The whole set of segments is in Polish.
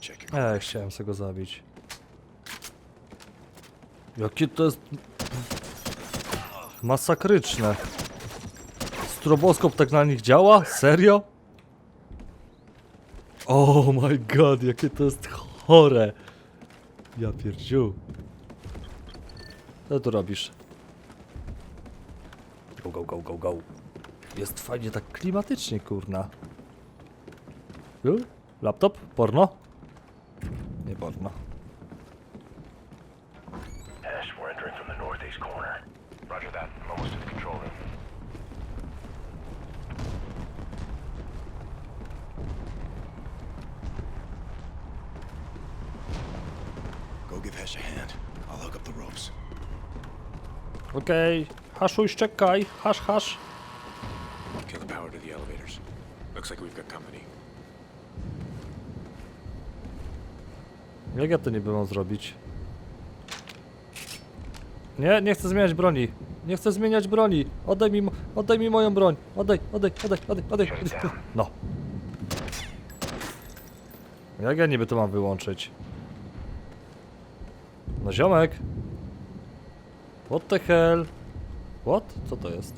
Check it. E, chciałem sobie go zabić. Jakie to jest... Masakryczne. Stroboskop tak na nich działa? Serio? Oh my god, jakie to jest chore. Ja pierdziu. Co tu robisz? Go, go, go, go, go. Jest fajnie tak klimatycznie, kurna. Laptop? Porno? Nie porno. Okej, haszuś, czekaj, hasz, hasz. Kill the power to the elevators. Looks like we've got company. Jak ja to niby mam zrobić? Nie, nie chcę zmieniać broni. Nie chcę zmieniać broni. Oddaj mi, oddaj mi moją broń. Oddaj, oddaj, oddaj, oddaj, oddaj. No. Jak ja niby to mam wyłączyć? No ziomek. What the hell? What? Co to jest?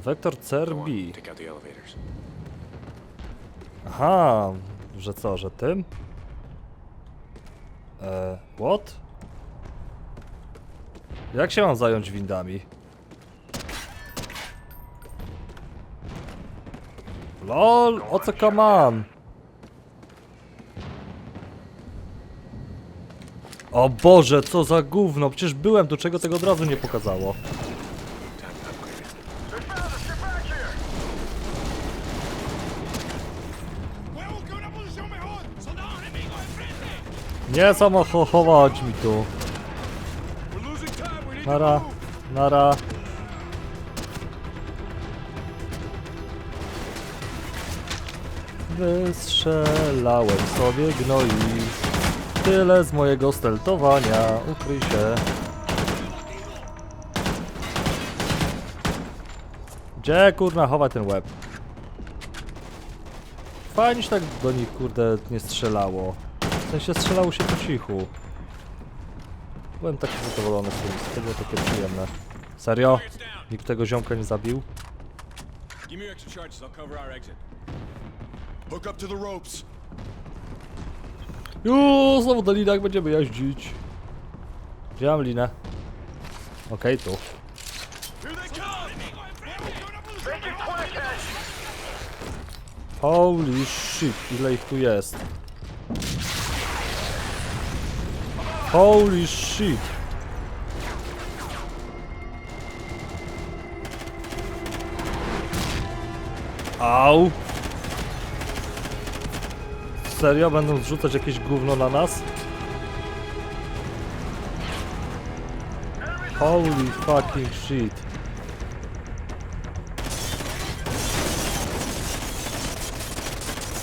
Wektor CRB. Aha, że co, że tym? E, what? Jak się mam zająć windami? LOL, o co come O Boże, co za gówno, przecież byłem tu, czego tego od razu nie pokazało. Time to upgrade it. Nie samochować mi tu. Nara, nara. Wystrzelałem sobie gnoi. Tyle z mojego steltowania. Ukryj się. Gdzie kurna chowa ten łeb? Fajnie się tak do nich kurde nie strzelało. Sensie strzelało się po cichu. Byłem taki zadowolony z tym, to było takie przyjemne. Serio? Nikt tego ziomka nie zabił? Give me your extra charges. I'll cover our exit. Hook up to the ropes. Juuu, znowu do linak będziemy jeździć. Gdzie mam linę? Okej, tu. Holy shit, ile ich tu jest? Holy shit! Au! Serio? Będą zrzucać jakieś gówno na nas? Holy fucking shit.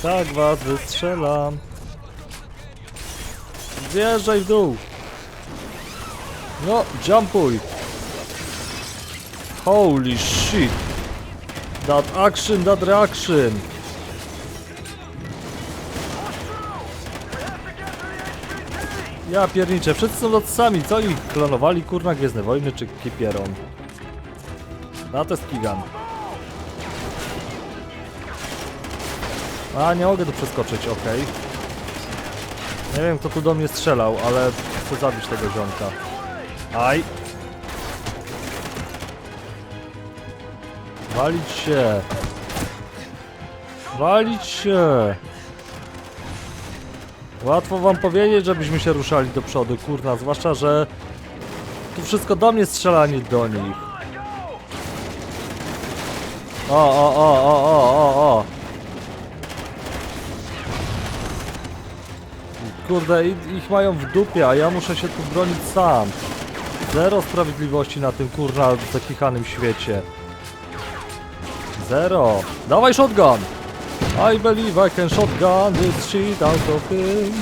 Tak was wystrzelam. Zjeżdżaj w dół. No, jumpuj. Holy shit. That action, that reaction. Ja pierniczę, wszyscy są sami, co ich klonowali, kurna Gwiezdne Wojny czy Kipieron? No to jest gigant. A, nie mogę tu przeskoczyć, okej. Nie wiem kto tu do mnie strzelał, ale chcę zabić tego ziomka. Aj! Walić się! Walić się! Łatwo wam powiedzieć, żebyśmy się ruszali do przodu, kurna, zwłaszcza, że tu wszystko do mnie strzela, nie do nich. O, o, o, o, o, o, o. Kurde, ich mają w dupie, a ja muszę się tu bronić sam. Zero sprawiedliwości na tym, kurna, zakichanym świecie. Zero. Dawaj shotgun! I believe I can shotgun this shit out of him.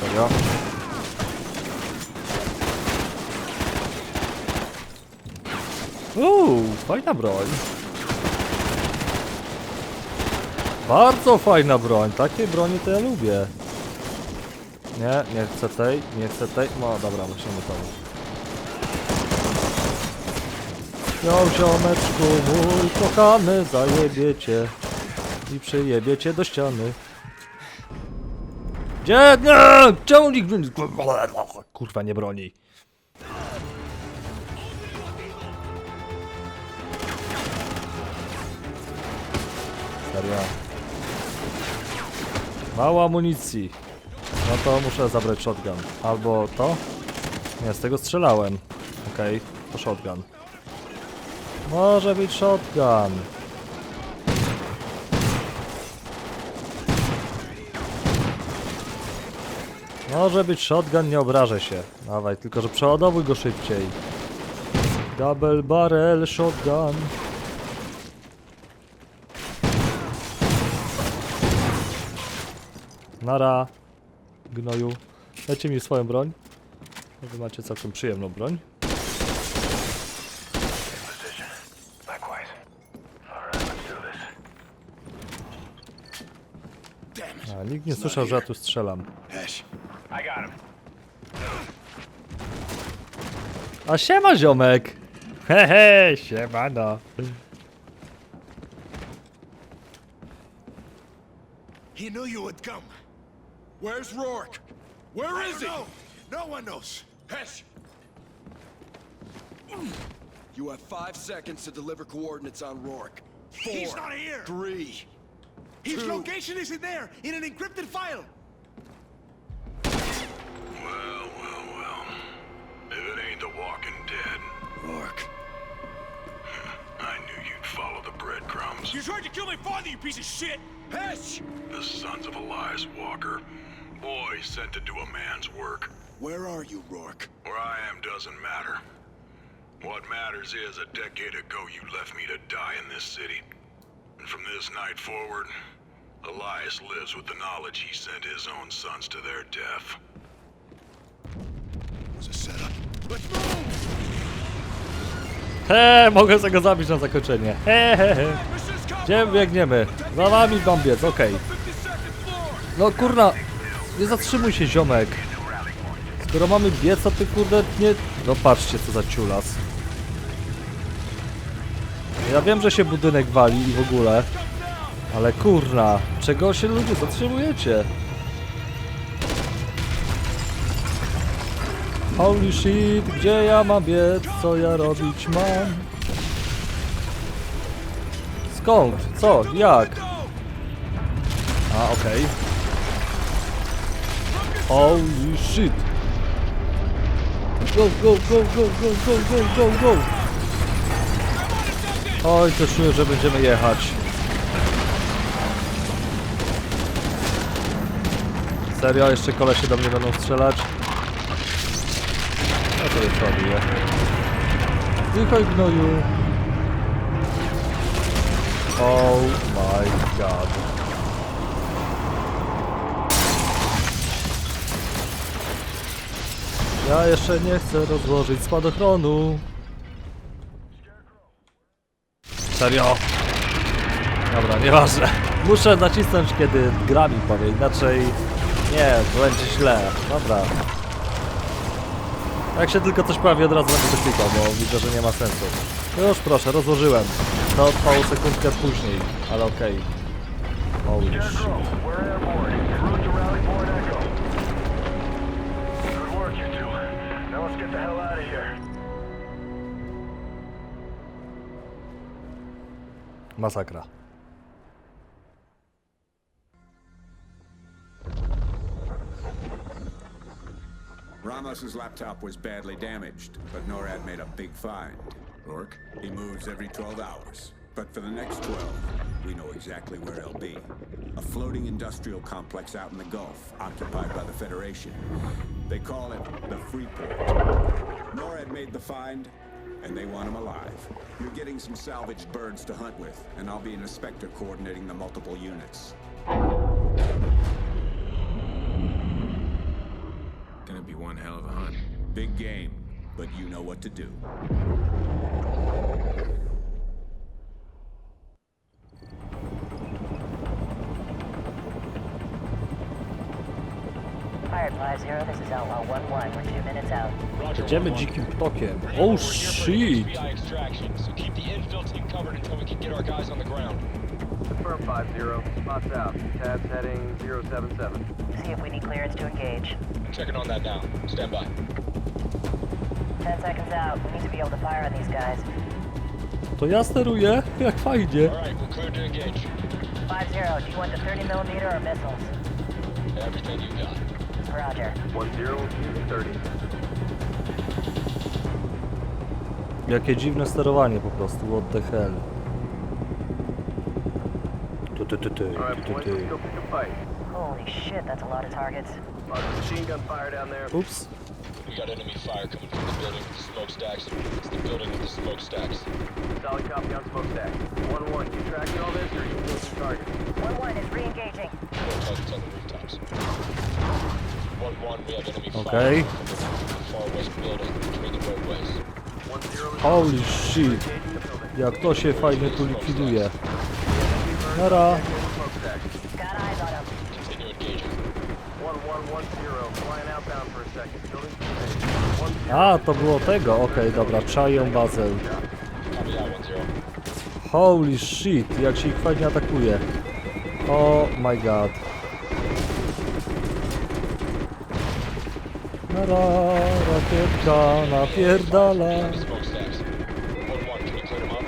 Serio? Uuu, fajna broń. Bardzo fajna broń. Takiej broni to ja lubię. Nie, nie chcę tej, nie chcę tej. No dobra, musimy tą. Jo, ziomeczku, mój kochany, zajebie cię i przyjebie cię do ściany. Gdzie? Nie! Czemu nikt. Kurwa, nie broni. Serio. Mało amunicji. No to muszę zabrać shotgun. Albo to? Nie, z tego strzelałem. Okej, to shotgun. Może być shotgun. Może być shotgun, nie obrażę się. Dawaj, tylko że przeładowuj go szybciej. Double barrel shotgun. Nara, gnoju. Dajcie mi swoją broń. Wy macie całkiem przyjemną broń. A, nikt nie słyszał, że ja tu strzelam. A siema ziomek! Hehe, siemano. He knew you would come. Where's Rourke? Where is he? No one knows. Hesh. You have five seconds to deliver coordinates on Rourke. Four. He's not here. Three. His Two. location is in there, in an encrypted file. Well, well, well. If it ain't the walking dead, Rourke. I knew you'd follow the breadcrumbs. You tried to kill my father, you piece of shit! Hesh! The sons of Elias Walker. Boys sent to do a man's work. Where are you, Rourke? Where I am doesn't matter. What matters is a decade ago you left me to die in this city. And from this night forward, Elias lives with the knowledge he sent his own sons to their death. It was a setup. Let's move! He, mogę sobie go zabić na zakończenie. He, he, he. Gdzie biegniemy? Za nami bombiec, okej. 52nd floor! No kurna, nie zatrzymuj się ziomek. Skoro mamy biec, to ty kurde nie... No patrzcie co za ciulas. Ja wiem, że się budynek wali i w ogóle. Ale kurna, czego się ludzie zatrzymujecie? Holy shit, gdzie ja mam biec? Co ja robić mam? Skąd? Co? Jak? A, okej. Holy shit. Go, go, go, go, go, go, go, go, go. Oj, to czuję, że będziemy jechać. Serio? Jeszcze kolesie do mnie będą strzelać? Ja to już robię. Zdychaj gnoju. Oh my god. Ja jeszcze nie chcę rozłożyć spadochronu. Serio? Dobra, nieważne. Muszę nacisnąć, kiedy gra mi powie, inaczej... Nie, będzie źle. Dobra. Jak się tylko coś pojawi, od razu będę klikał, bo widzę, że nie ma sensu. Już proszę, rozłożyłem. To trwało sekundkę później, ale okej. Shit. Get the hell out of here. Masakra. Ramos's laptop was badly damaged, but NORAD made a big find. Rourke? He moves every 12 hours. But for the next 12, we know exactly where he'll be. A floating industrial complex out in the Gulf, occupied by the Federation. They call it the Freeport. NORAD made the find, and they want him alive. You're getting some salvaged birds to hunt with, and I'll be an inspector coordinating the multiple units. Gonna be one hell of a hunt. Big game. but you know what to do. Fired 5-0, this is Outlaw 1-1. We're two minutes out. Jedziemy dzikim ptokiem. Oh shit! Extraction, so keep the infill team covered until we can get our guys on the ground. Confirm 5-0. Spots out. Tabs heading 077. See if we need clearance to engage. I'm checking on that now. Stand by. 10 seconds out. We need to be able to fire on these guys. To ja steruję? Jak fajnie. All right, we're cleared to engage. 5-0, do you want the 30 millimeter or missiles? Everything you got. Roger. 1-0, 30. Jakie dziwne sterowanie po prostu, what the hell. Tu, tu, tu, tu, Alright, tu, boys, tu, let's tu. go pick a fight. Holy shit, that's a lot of targets. Lots of machine gun fire down there. Ups. We got enemy fire coming from the building with the smokestacks. It's the building with the smokestacks. Solid copy on smokestack. 1-1, you tracking all this or you losing targets? 1-1 is re-engaging. No targets on the rooftops. 1-1, we have enemy Okay. fire coming from the far west building between the roadways. 1-0 is Holy shit. Jak to się fajnie tu likwiduje. Nara. Smokestack. Got eyes on him. Continue engaging. 1-1-1-0. Flying outbound for a second. Building engaged. 1-0. A, to było tego. Okej, dobra, czaję bazę. Copy that 1-0. Holy shit, jak się ich fajnie atakuje. Oh my god. Rakietka napierdala. Smokestacks. 1-1, can you clear them up?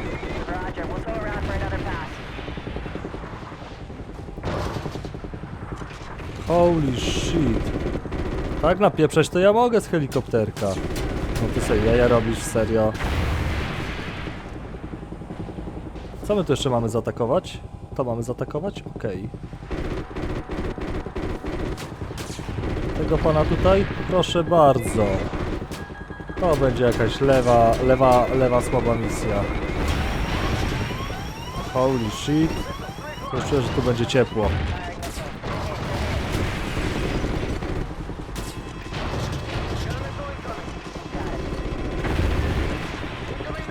Roger, we'll swing around for another pass. Holy shit. Tak napieprzeć to ja mogę z helikopterka. No ty sobie jaja robisz, serio. Co my tu jeszcze mamy zaatakować? To mamy zaatakować? Okej. Tego pana tutaj? Proszę bardzo. To będzie jakaś lewa, lewa, lewa słaba misja. Holy shit. Już że tu będzie ciepło.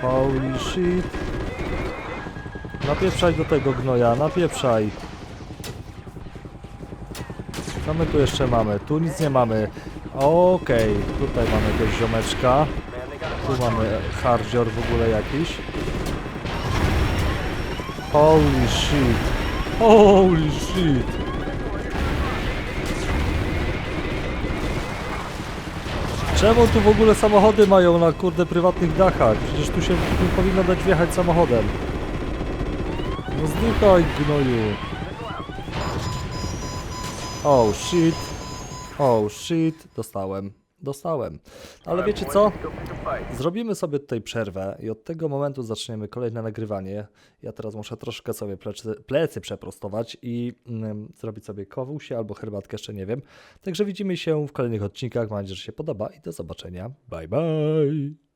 Holy shit. Napieprzaj do tego gnoja, napieprzaj. Co my tu jeszcze mamy? Tu nic nie mamy. Okej, tutaj mamy jakiegoś ziomeczka. Tu mamy hardzior w ogóle jakiś. Holy shit. Holy shit. Czemu tu w ogóle samochody mają na kurde prywatnych dachach? Przecież tu się nie powinno dać wjechać samochodem. No zdychaj gnoju. Oh shit. Oh shit. Dostałem. Dostałem. Ale wiecie co? Zrobimy sobie tutaj przerwę i od tego momentu zaczniemy kolejne nagrywanie. Ja teraz muszę troszkę sobie plecy, plecy przeprostować i mm, zrobić sobie kowusie albo herbatkę, jeszcze nie wiem. Także widzimy się w kolejnych odcinkach. Mam nadzieję, że się podoba i do zobaczenia. Bye bye!